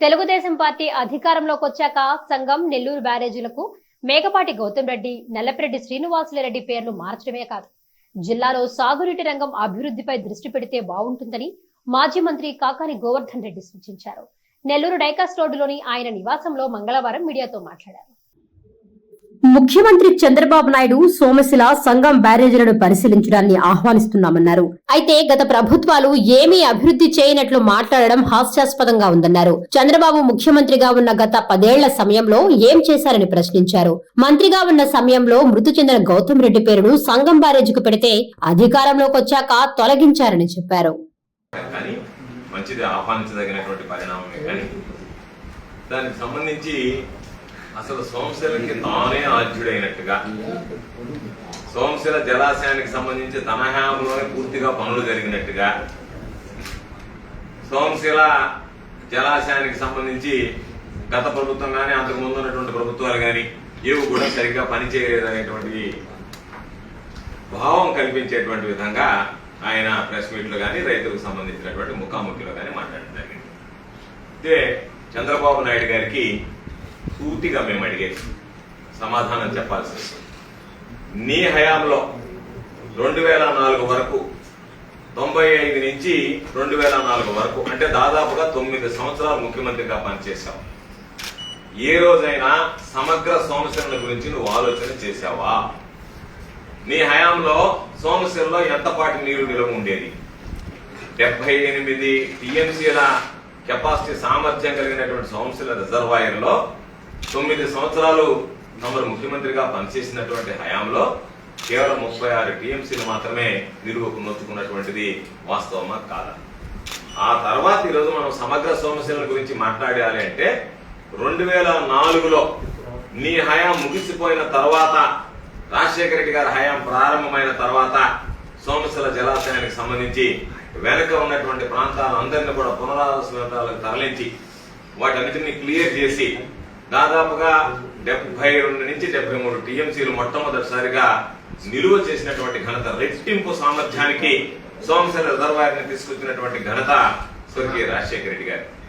Telugu Desam party అధికారంలోకి వచ్చాక సంఘం నెల్లూరు బ్యారేజీలకు మేకపాటి గౌతమ్ రెడ్డి నల్లపెరెడ్డి శ్రీనివాసులరెడ్డి పేర్లు మార్చడమే కాదు. జిల్లాలో సాగునీటి రంగం అభివృద్ధిపై దృష్టి పెడితే బాగుంటుందని మాజీ మంత్రి కాకాని గోవర్ధన్ రెడ్డి సూచించారు. నెల్లూరు డైకాస్ రోడ్డులోని ఆయన నివాసంలో మంగళవారం మీడియాతో మాట్లాడారు. ముఖ్యమంత్రి చంద్రబాబు నాయుడు సోమశిల సంఘం బ్యారేజీలను పరిశీలించడాన్ని ఆహ్వానిస్తున్నామన్నారు. అయితే గత ప్రభుత్వాలు ఏమీ అభివృద్ధి చేయనట్లు మాట్లాడడం హాస్యాస్పదంగా ఉందన్నారు. చంద్రబాబు ముఖ్యమంత్రిగా ఉన్న గత పదేళ్ళ సమయంలో ఏం చేశారని ప్రశ్నించారు. మంత్రిగా ఉన్న సమయంలో మృతి చెందిన గౌతమ్ రెడ్డి పేరును సంఘం బ్యారేజీకి పెడితే అధికారంలోకి వచ్చాక తొలగించారని చెప్పారు. దానికి సంబంధించి అసలు సోమశిలకి తానే ఆద్యుడైనట్టుగా సోమశిల జలాశయానికి సంబంధించి తన హయాంలోనే పూర్తిగా పనులు జరిగినట్టుగా. సోమశిల జలాశయానికి సంబంధించి గత ప్రభుత్వం కానీ అంతకు ముందు ఉన్నటువంటి ప్రభుత్వాలు కానీ ఏవి కూడా సరిగ్గా పనిచేయలేదనేటువంటి భావం కల్పించేటువంటి విధంగా ఆయన ప్రెస్ మీట్లో కానీ రైతులకు సంబంధించినటువంటి ముఖాముఖిలో కానీ మాట్లాడడం జరిగింది. అయితే చంద్రబాబు నాయుడు గారికి పూర్తిగా మేము అడిగేది సమాధానం చెప్పాల్సి వస్తుంది. నీ హయాంలో రెండు వేల నాలుగు వరకు తొంభై ఐదు నుంచి రెండు వేల నాలుగు వరకు అంటే దాదాపుగా తొమ్మిది సంవత్సరాలు ముఖ్యమంత్రిగా పనిచేశావు. ఏ రోజైనా సమగ్ర సోమశిరణ గురించి నువ్వు ఆలోచన చేశావా? నీ హయాంలో సోమశిరలో ఎంతపాటి నీరు నిలవ ఉండేది? డెబ్బై ఎనిమిది టీఎంసీల కెపాసిటీ సామర్థ్యం కలిగినటువంటి సోమశిల రిజర్వాయర్లో తొమ్మిది సంవత్సరాలు తమరు ముఖ్యమంత్రిగా పనిచేసినటువంటి హయాంలో కేవలం ముప్పై ఆరు టీఎంసీలు మాత్రమే నిలువకు నొచ్చుకున్నటువంటిది వాస్తవమా కాదా? ఆ తర్వాత ఈరోజు మనం సమగ్ర సోమశీల గురించి మాట్లాడాలి అంటే రెండు వేల నాలుగులో నీ హయాం ముగిసిపోయిన తర్వాత రాజశేఖర రెడ్డి గారి హయాం ప్రారంభమైన తర్వాత సోమశీల జలాశయానికి సంబంధించి వెనక ఉన్నటువంటి ప్రాంతాలందరినీ కూడా పునరావాస తరలించి వాటన్నిటిని క్లియర్ చేసి దాదాపుగా డెబ్బై రెండు నుంచి డెబ్బై మూడు టీఎంసీలు మొట్టమొదటిసారిగా నిలువ చేసినటువంటి ఘనత రెట్టింపు సామర్థ్యానికి సోమశేర రిజర్వాయర్ని తీసుకొచ్చినటువంటి ఘనత స్వర్గీయ రాజశేఖర రెడ్డి గారు.